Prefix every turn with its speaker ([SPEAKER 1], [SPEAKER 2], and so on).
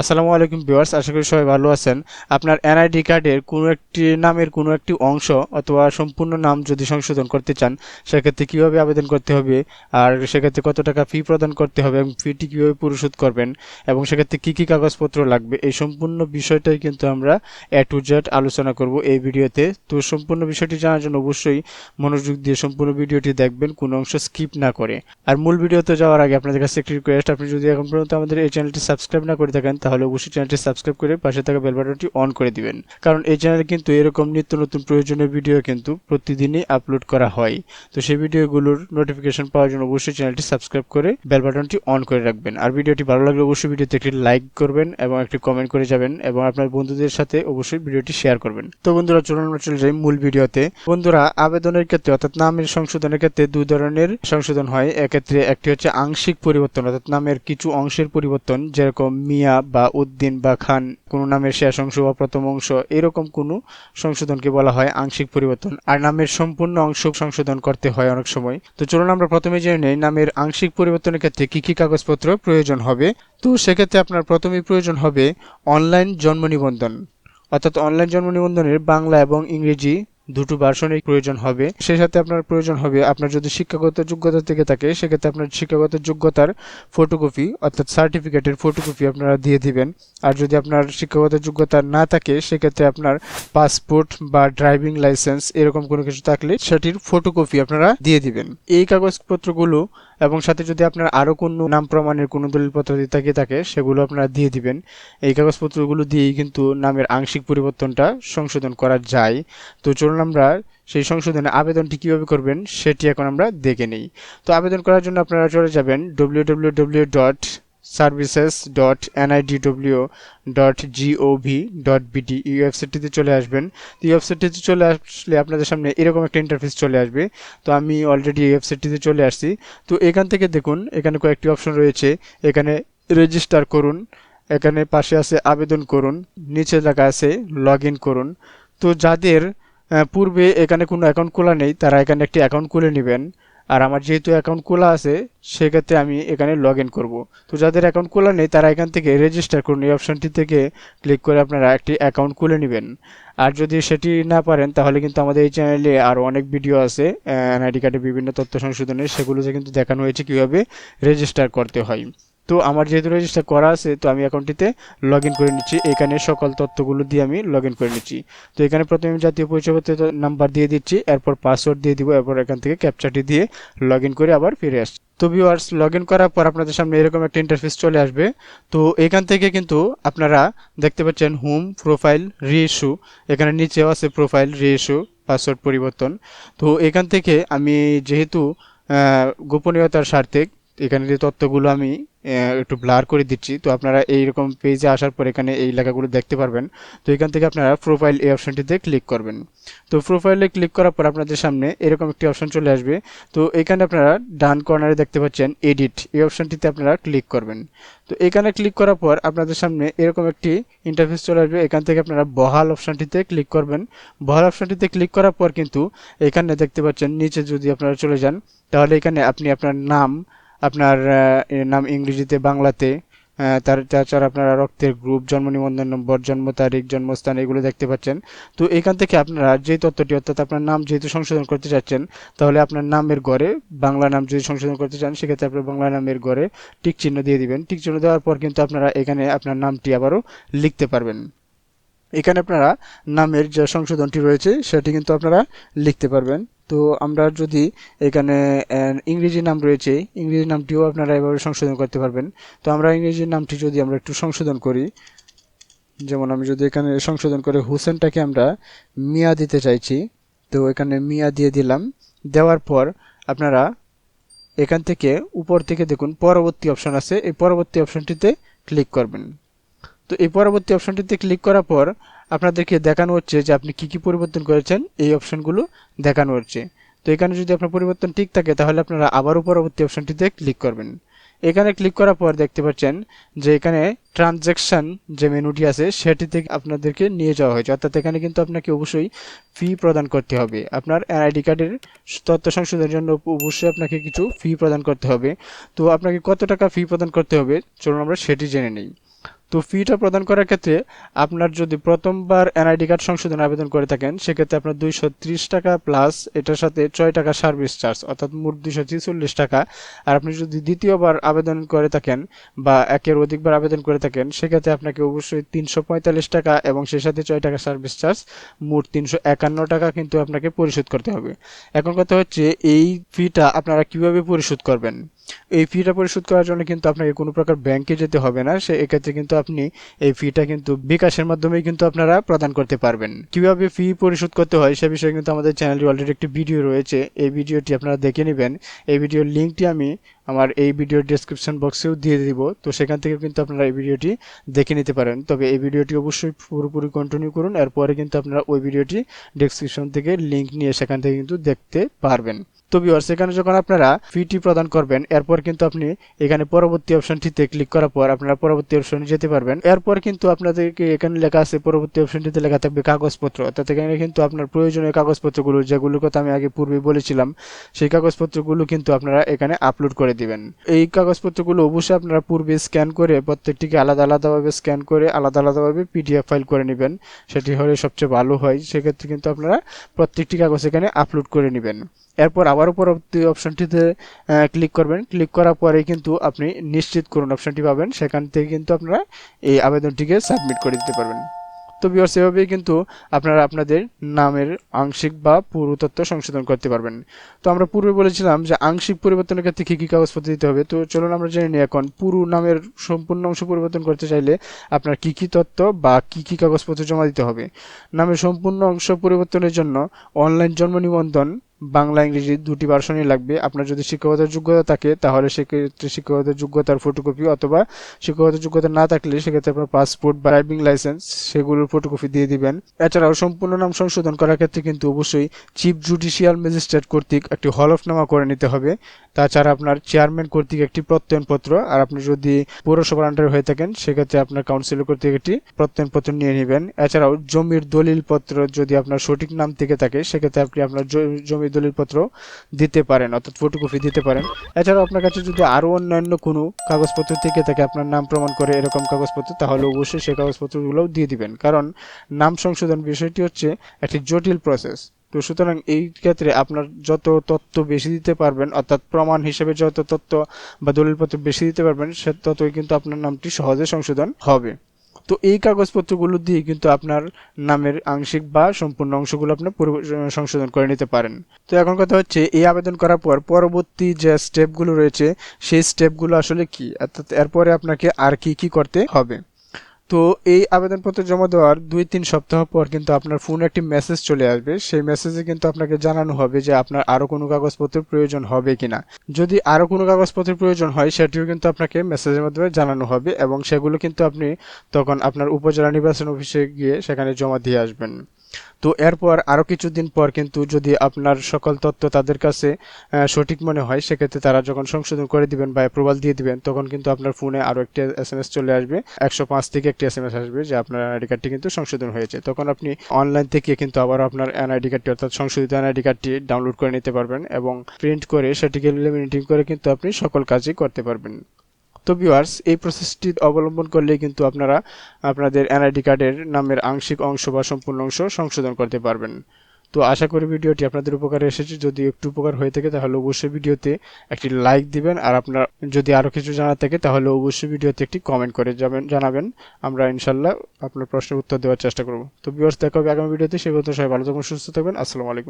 [SPEAKER 1] আসসালামু আলাইকুম ভিউয়ার্স, আশা করি সবাই ভালো আছেন। আপনার এনআইডি কার্ডের কোনো একটি নামের কোনো একটি অংশ অথবা সম্পূর্ণ নাম যদি সংশোধন করতে চান, সেক্ষেত্রে কীভাবে আবেদন করতে হবে আর সেক্ষেত্রে কত টাকা ফি প্রদান করতে হবে এবং ফিটি কীভাবে পরিশোধ করবেন এবং সেক্ষেত্রে কী কী কাগজপত্র লাগবে, এই সম্পূর্ণ বিষয়টাই কিন্তু আমরা এ টু জেড আলোচনা করব এই ভিডিওতে। তো সম্পূর্ণ বিষয়টি জানার জন্য অবশ্যই মনোযোগ দিয়ে সম্পূর্ণ ভিডিওটি দেখবেন, কোনো অংশ স্কিপ না করে। আর মূল ভিডিওতে যাওয়ার আগে আপনাদের কাছে একটি রিকোয়েস্ট আপনি যদি এখন পর্যন্ত আমাদের এই চ্যানেলটি সাবস্ক্রাইব না করে থাকেন তাহলে অবশ্যই চ্যানেলটি সাবস্ক্রাইব করে পাশে থাকা বেল বাটনটি অন করে দিবেন। কারণ এই চ্যানেলে কিন্তু এরকম নিত্য নতুন প্রয়োজনীয় ভিডিও কিন্তু প্রতিদিনই আপলোড করা হয়। তো সেই ভিডিওগুলোর নোটিফিকেশন পাওয়ার জন্য অবশ্যই চ্যানেলটি সাবস্ক্রাইব করে বেল বাটনটি অন করে রাখবেন। আর ভিডিওটি ভালো লাগলে অবশ্যই ভিডিওতে একটি লাইক করবেন এবং একটি কমেন্ট করে যাবেন এবং আপনার বন্ধুদের সাথে অবশ্যই ভিডিওটি শেয়ার করবেন। তো বন্ধুরা, চলুন আমরা চলে যাই মূল ভিডিওতে বন্ধুরা, আবেদনের ক্ষেত্রে অর্থাৎ নামের সংশোধনের ক্ষেত্রে দুই ধরনের সংশোধন হয়। এক্ষেত্রে একটি হচ্ছে আংশিক পরিবর্তন, অর্থাৎ নামের কিছু অংশের পরিবর্তন, যেরকম মিয়া উদ্দিন বা খান, কোনো নামের শেষ অংশ বা প্রথম অংশ, এরকম কোনো সংশোধনকে বলা হয় আংশিক পরিবর্তন। আর নামের সম্পূর্ণ অংশ সংশোধন করতে হয় অনেক সময়। তো চলুন আমরা প্রথমে জেনে নেই নামের আংশিক পরিবর্তনের ক্ষেত্রে কী কী কাগজপত্র প্রয়োজন হবে। তো সেক্ষেত্রে আপনার প্রথমেই প্রয়োজন হবে অনলাইন জন্ম নিবন্ধন। অর্থাৎ অনলাইন জন্ম নিবন্ধনের বাংলা এবং ইংরেজি দুটো ভার্সনের প্রয়োজন হবে। সেই সাথে আপনার প্রয়োজন হবে, আপনার যদি শিক্ষাগত যোগ্যতা থেকে থাকে, সেক্ষেত্রে আপনার শিক্ষাগত যোগ্যতার ফটোকপি অর্থাৎ সার্টিফিকেটের ফটোকপি আপনারা দিয়ে দিবেন। আর যদি আপনার শিক্ষাগত যোগ্যতা না থাকে, সেক্ষেত্রে আপনার পাসপোর্ট বা ড্রাইভিং লাইসেন্স এরকম কোনো কিছু থাকলে সেটির ফটোকপি আপনারা দিয়ে দিবেন। এই কাগজপত্রগুলো এবং সাথে যদি আপনার আরও কোনো নাম প্রমাণের কোনো দলিলপত্র থাকে থাকে, সেগুলো আপনারা দিয়ে দিবেন। এই কাগজপত্রগুলো দিয়েই কিন্তু নামের আংশিক পরিবর্তনটা সংশোধন করা যায়। তো চলুন আমরা সেই সংশোধনে আবেদনটি কীভাবে করবেন, সেটি এখন আমরা দেখে নিই। তো আবেদন করার জন্য আপনারা চলে যাবেন W W W dot services dot NIDW dot GOV dot BD এই ওয়েবসাইটটিতে চলে আসবেন। তো এই ওয়েবসাইটটিতে চলে আসলে আপনাদের সামনে এরকম একটা ইন্টারফেস চলে আসবে। তো আমি অলরেডি এই ওয়েবসাইটটিতে চলে আসছি। তো এখান থেকে দেখুন, এখানে কয়েকটি অপশন রয়েছে। এখানে রেজিস্টার করুন, এখানে পাশে আছে আবেদন করুন, নিচে লেখা আছে লগ করুন। তো যাদের পূর্বে এখানে কোনো অ্যাকাউন্ট খোলা নেই, তারা এখানে একটি অ্যাকাউন্ট খুলে নেবেন। আর আমার যেহেতু অ্যাকাউন্ট খোলা আছে, সেক্ষেত্রে আমি এখানে লগ ইন করব। তো যাদের অ্যাকাউন্ট খোলা নেই, তারা এখান থেকে রেজিস্টার করুন। এই অপশানটি থেকে ক্লিক করে আপনারা একটি অ্যাকাউন্ট খুলে নেবেন। আর যদি সেটি না পারেন, তাহলে কিন্তু আমাদের এই চ্যানেলে আরও অনেক ভিডিও আছে এনআইডি কার্ডে বিভিন্ন তথ্য সংশোধনের সেগুলোতে কিন্তু দেখানো হয়েছে কীভাবে রেজিস্টার করতে হয়। তো আমার যেহেতু রেজিস্টার করা আছে, তো আমি অ্যাকাউন্টটিতে লগ করে নিচ্ছি। এখানে সকল তথ্যগুলো দিয়ে আমি লগ করে নিচ্ছি। তো এখানে প্রথমে আমি জাতীয় পরিচয়পত্র নাম্বার দিয়ে দিচ্ছি, এরপর পাসওয়ার্ড দিয়ে দিব, এরপর এখান থেকে ক্যাপচারটি দিয়ে লগ করে আবার ফিরে আসছি। তো ভিউয়ার্স লগ ইন করার পর আপনাদের সামনে এরকম একটা ইন্টারফেস চলে আসবে। তো এখান থেকে কিন্তু আপনারা দেখতে পাচ্ছেন হোম প্রোফাইল রিইস্যু এখানে নিচেও আছে প্রোফাইল রিইস্যু পাসওয়ার্ড পরিবর্তন। তো এখান থেকে আমি যেহেতু গোপনীয়তার স্বার্থে এখানে যে তথ্যগুলো আমি একটু ব্লার করে দিচ্ছি। তো আপনারা এইরকম পেজে আসার পর এখানে এই লেখাগুলো দেখতে পারবেন। তো এখান থেকে আপনারা প্রোফাইল এই অপশনটিতে ক্লিক করবেন। তো প্রোফাইলে ক্লিক করার পর আপনাদের সামনে এরকম একটি অপশন চলে আসবে। তো এখানে আপনারা ডান কর্নারে দেখতে পাচ্ছেন এডিট এই অপশনটিতে আপনারা ক্লিক করবেন। তো এখানে ক্লিক করার পর আপনাদের সামনে এরকম একটি ইন্টারফেস চলে আসবে। এখান থেকে আপনারা বহাল অপশনটিতে ক্লিক করবেন। বহাল অপশনটিতে ক্লিক করার পর কিন্তু এখানে দেখতে পাচ্ছেন, নিচে যদি আপনারা চলে যান, তাহলে এখানে আপনি আপনার নাম আপনার নাম ইংরেজিতে বাংলাতে তার তাছাড়া আপনারা রক্তের গ্রুপ জন্ম নিবন্ধন নম্বর, জন্ম তারিখ, জন্মস্থান এগুলো দেখতে পাচ্ছেন। তো এখান থেকে আপনারা যে তথ্যটি, অর্থাৎ আপনার নাম যেহেতু সংশোধন করতে চাচ্ছেন, তাহলে আপনার নামের ঘরে বাংলা নাম যদি সংশোধন করতে চান, সেক্ষেত্রে আপনার বাংলা নামের ঘরে টিক চিহ্ন দিয়ে দিবেন। টিক চিহ্ন দেওয়ার পর কিন্তু আপনারা এখানে আপনার নামটি আবারও লিখতে পারবেন। এখানে আপনারা নামের যে সংশোধনটি রয়েছে, সেটি কিন্তু আপনারা লিখতে পারবেন। তো আমরা যদি এখানে ইংরেজি নাম রয়েছে, ইংরেজি নামটিও আপনারা এভাবে সংশোধন করতে পারবেন। তো আমরা ইংরেজি নামটি যদি আমরা একটু সংশোধন করি, যেমন আমি যদি এখানে সংশোধন করে হুসেনটাকে আমরা মিয়া দিতে চাইছি, তো এখানে মিয়া দিয়ে দিলাম। দেওয়ার পর আপনারা এখান থেকে উপর থেকে দেখুন, পরবর্তী অপশন আছে। এই পরবর্তী অপশনটিতে ক্লিক করবেন। তো এই পরবর্তী অপশনটিতে ক্লিক করার পর আপনাদেরকে দেখানো হচ্ছে যে আপনি কি কি পরিবর্তন করেছেন এই অপশনগুলো দেখানো হচ্ছে। তো এখানে যদি আপনার পরিবর্তন ঠিক থাকে, তাহলে আপনারা আবারও পরবর্তী অপশনটিতে ক্লিক করবেন। এখানে ক্লিক করার পর দেখতে পাচ্ছেন যে এখানে ট্রানজ্যাকশন যে মেনুটি আছে সেটি থেকে আপনাদেরকে নিয়ে যাওয়া হয়েছে। অর্থাৎ এখানে কিন্তু আপনাকে অবশ্যই ফি প্রদান করতে হবে। আপনার এনআইডি কার্ডের তথ্য সংশোধনের জন্য অবশ্যই আপনাকে কিছু ফি প্রদান করতে হবে। তো আপনাকে কত টাকা ফি প্রদান করতে হবে? চলুন আমরা সেটি জেনে নিই। তো ফিটা প্রদান করার ক্ষেত্রে আপনার যদি প্রথমবার এনআইডি কার্ড সংশোধন আবেদন করে থাকেন, সেক্ষেত্রে আপনার দুইশো ত্রিশ টাকা প্লাস এটার সাথে ছয় টাকা সার্ভিস চার্জ অর্থাৎ মোট দুইশো ছেচল্লিশ টাকা। আর আপনি যদি দ্বিতীয়বার আবেদন করে থাকেন বা একের অধিকবার আবেদন করে থাকেন, সেক্ষেত্রে আপনাকে অবশ্যই তিনশো পঁয়তাল্লিশ টাকা এবং সেই সাথে ছয় টাকা সার্ভিস চার্জ মোট তিনশো একান্ন টাকা কিন্তু আপনাকে পরিশোধ করতে হবে। এখন কথা হচ্ছে, এই ফিটা আপনারা কীভাবে পরিশোধ করবেন? এই ফিটা পরিশোধ করার জন্য কিন্তু আপনাকে কোনো প্রকার ব্যাংকে যেতে হবে না। সে এক্ষেত্রে কিন্তু আপনি এই ফিটা কিন্তু বিকাশের মাধ্যমেই কিন্তু আপনারা প্রদান করতে পারবেন। কীভাবে ফি পরিশোধ করতে হয় সে বিষয়ে কিন্তু আমাদের চ্যানেলে অলরেডি একটি ভিডিও রয়েছে। এই ভিডিওটি আপনারা দেখে নেবেন। এই ভিডিওর লিঙ্কটি আমি আমার এই ভিডিওর ডেসক্রিপশন বক্সেও দিয়ে দিব। তো সেখান থেকে কিন্তু আপনারা এই ভিডিওটি দেখে নিতে পারেন। তবে এই ভিডিওটি অবশ্যই পুরোপুরি কন্টিনিউ করুন। এরপরে কিন্তু আপনারা ওই ভিডিওটি ডেসক্রিপশন থেকে লিঙ্ক নিয়ে সেখান থেকে কিন্তু দেখতে পারবেন। তো ভিউয়ার্স এখানে যখন আপনারা ফিটি প্রদান করবেন, এরপর কিন্তু আপনি এখানে পরবর্তী অপশনটিতে ক্লিক করার পর আপনারা পরবর্তী অপশনে যেতে পারবেন। এরপর কিন্তু আপনাদেরকে এখানে লেখা আছে, পরবর্তী অপশনটিতে লেখা থাকবে কাগজপত্র। অর্থাৎ এখানে কিন্তু আপনার প্রয়োজনীয় কাগজপত্রগুলো, যেগুলোর কথা আমি আগে পূর্বে বলেছিলাম, সেই কাগজপত্রগুলো কিন্তু আপনারা এখানে আপলোড করে দিবেন। এই কাগজপত্রগুলো অবশ্যই আপনারা পূর্বে স্ক্যান করে প্রত্যেকটিকে আলাদা আলাদাভাবে স্ক্যান করে আলাদা আলাদাভাবে পিডিএফ ফাইল করে নেবেন। সেটি হলে সবচেয়ে ভালো হয়। সেক্ষেত্রে কিন্তু আপনারা প্রত্যেকটি কাগজ এখানে আপলোড করে নেবেন। এরপর আবারও পরবর্তী অপশনটিতে ক্লিক করবেন। ক্লিক করার পরে কিন্তু আপনি নিশ্চিত করুন অপশনটি পাবেন। সেখান থেকে কিন্তু আপনারা এই আবেদনটিকে সাবমিট করে দিতে পারবেন। তো বিয়ার্স সেভাবেই কিন্তু আপনারা আপনাদের নামের আংশিক বা পুরো তথ্য সংশোধন করতে পারবেন। তো আমরা পূর্বে বলেছিলাম যে আংশিক পরিবর্তনের ক্ষেত্রে কী কী কাগজপত্র দিতে হবে। তো চলুন আমরা জেনে নিই এখন, পুরো নামের সম্পূর্ণ অংশ পরিবর্তন করতে চাইলে আপনার কী কী তথ্য বা কী কী কাগজপত্র জমা দিতে হবে? নামের সম্পূর্ণ অংশ পরিবর্তনের জন্য অনলাইন জন্ম নিবন্ধন বাংলা, ইংরেজি দুটি ভার্সনই লাগবে। আপনার যদি শিক্ষকতার যোগ্যতা থাকে, তাহলে সেক্ষেত্রে শিক্ষকতার যোগ্যতার ফটোকপি অথবা শিক্ষকতার যোগ্যতা না থাকলে সেক্ষেত্রে আপনার পাসপোর্ট বা ড্রাইভিং লাইসেন্স সেগুলোর ফটোকপি দিয়ে দিবেন। এছাড়াও সম্পূর্ণ নাম সংশোধন করার ক্ষেত্রে কিন্তু অবশ্যই চিফ জুডিশিয়াল ম্যাজিস্ট্রেট কর্তৃক একটি হলফনামা করে নিতে হবে। তাছাড়া আপনার চেয়ারম্যান কর্তৃক একটি প্রত্যয়নপত্র। আর আপনি যদি পৌরসভার আন্ডারে হয়ে থাকেন, সেক্ষেত্রে আপনার কাউন্সিলর কর্তৃক একটি প্রত্যয়নপত্র নিয়ে নেবেন। এছাড়াও জমির দলিল পত্র যদি আপনার সঠিক নাম থেকে থাকে, সেক্ষেত্রে আপনি আপনার জমি দলিলপত্র দিতে পারেন, অর্থাৎ ফটোকপি দিতে পারেন। এছাড়াও আপনার কাছে যদি আরও অন্যান্য কোনো কাগজপত্র থেকে থাকে, আপনার নাম প্রমাণ করে এরকম কাগজপত্র, তাহলে অবশ্যই সেই কাগজপত্রগুলোও দিয়ে দিবেন। কারণ নাম সংশোধন বিষয়টি হচ্ছে একটি জটিল প্রসেস তো সুতরাং এই ক্ষেত্রে আপনার যত তথ্য বেশি দিতে পারবেন, অর্থাৎ প্রমাণ হিসেবে যত তথ্য বা দলিলপত্র বেশি দিতে পারবেন, সে ততই কিন্তু আপনার নামটি সহজে সংশোধন হবে। তো এই কাগজপত্রগুলো দিয়ে কিন্তু আপনার নামের আংশিক বা সম্পূর্ণ অংশগুলো আপনি সংশোধন করে নিতে পারেন। তো এখন কথা হচ্ছে, এই আবেদন করার পর পরবর্তী যে স্টেপগুলো রয়েছে, সেই স্টেপগুলো আসলে কি? অর্থাৎ এরপরে আপনাকে আর কি কি করতে হবে? তো এই আবেদনপত্র জমা দেওয়ার দুই তিন সপ্তাহ পর কিন্তু আপনার ফোনে একটি মেসেজ চলে আসবে। সেই মেসেজে কিন্তু আপনাকে জানানো হবে যে আপনার আরও কোনো কাগজপত্রের প্রয়োজন হবে কিনা। যদি আরও কোনো কাগজপত্রের প্রয়োজন হয়, সেটিও কিন্তু আপনাকে মেসেজের মাধ্যমে জানানো হবে এবং সেগুলো কিন্তু আপনি তখন আপনার উপজেলা নির্বাচন অফিসে গিয়ে সেখানে জমা দিয়ে আসবেন। তো এরপর আরও কিছুদিন পর কিন্তু যদি আপনার সকল তথ্য তাদের কাছে সঠিক মনে হয়, সেক্ষেত্রে তারা যখন সংশোধন করে দিবেন বা অ্যাপ্রুভাল দিয়ে দিবেন, তখন কিন্তু আপনার ফোনে আরও একটি এস চলে আসবে। একশো পাঁচ থেকে একটি এস এম এস আসবে যে আপনার এনআইডি কার্ডটি কিন্তু সংশোধন হয়েছে। তখন আপনি অনলাইন থেকে কিন্তু আবার আপনার এনআইডি কার্ডটি অর্থাৎ সংশোধিত এনআইডি কার্ডটি ডাউনলোড করে নিতে পারবেন এবং প্রিন্ট করে সেটিকে লেমিনেটিং করে কিন্তু আপনি সকল কাজই করতে পারবেন। তো ভিউয়ার্স এই প্রসেসটি অবলম্বন করলে কিন্তু আপনারা আপনাদের এনআইডি কার্ডের নামের আংশিক অংশ বা সম্পূর্ণ অংশ সংশোধন করতে পারবেন। তো আশা করি ভিডিওটি আপনাদের উপকারে এসেছে। যদি একটু উপকার হয়ে থাকে, তাহলে অবশ্যই ভিডিওতে একটি লাইক দিবেন। আর আপনার, যদি আরও কিছু জানার থাকে, তাহলে অবশ্যই ভিডিওতে একটি কমেন্ট করে যাবেন, জানাবেন। আমরা ইনশাল্লাহ আপনার প্রশ্নের উত্তর দেওয়ার চেষ্টা করব। তো ভিউয়ার্স দেখা হবে আগামী ভিডিওতে। সে কথা সবাই ভালো থাকবেন সুস্থ থাকবেন আসসালামু আলাইকুম।